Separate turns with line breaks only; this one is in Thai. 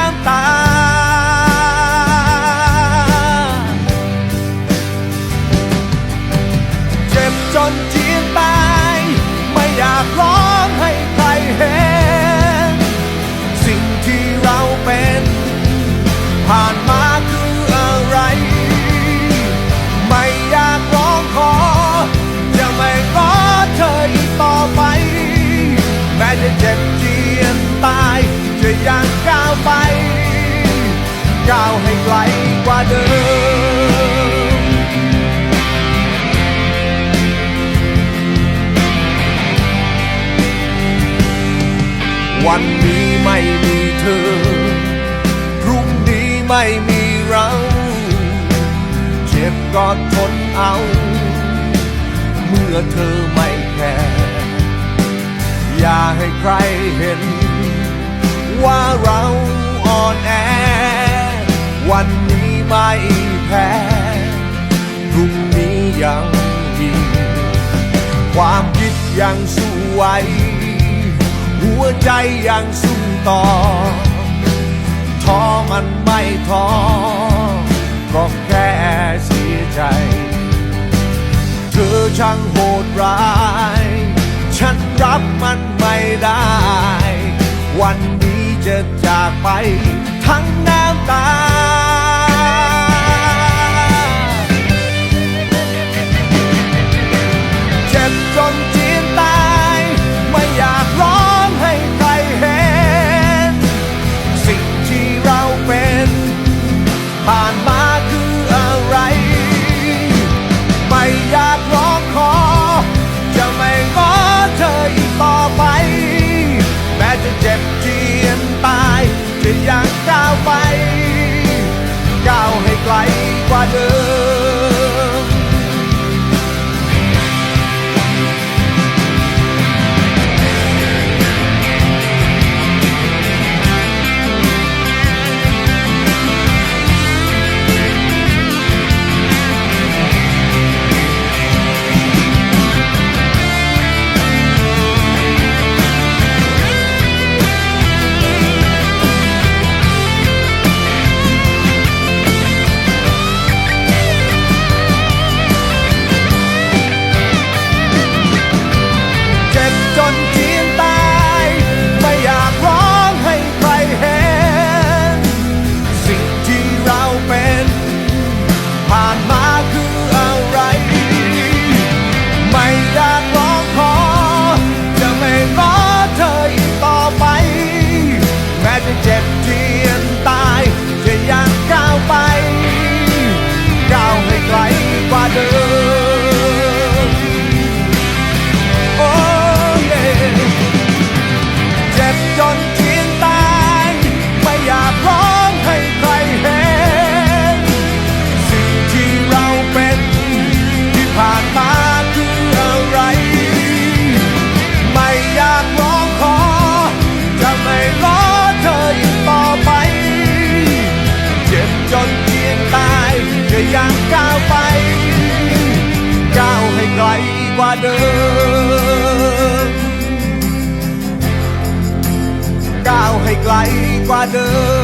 ้น ผ่านมาคืออะไร ไม่อยากร้องขอ จะไม่รอเธออีกต่อไป แม้จะเจ็บเจียนตาย จะยังก้าวไป ก้าวให้ไกลกว่าเดิมวันนี้ไม่มีเธอ ไม่มีเรา เจ็บก็ทนเอา เมื่อเธอไม่แคร์อย่าให้ใครเห็น ว่าเราอ่อนแอ วันนี้ไม่แพ้พรุ่งนี้ยังมีความคิดยังสู้ไหวหัวใจยังสู้ต่อ ท้อมันไม่ท้อก็แค่เสียใจ เธอช่างโหดร้าย ฉันรับมันไม่ได้ วันนี้จะจากไปทั้งน้ำตา จยังก้าวไป ก้าวให้ไกลกว่าเดิม ก้าวให้ไกลกว่าเดิม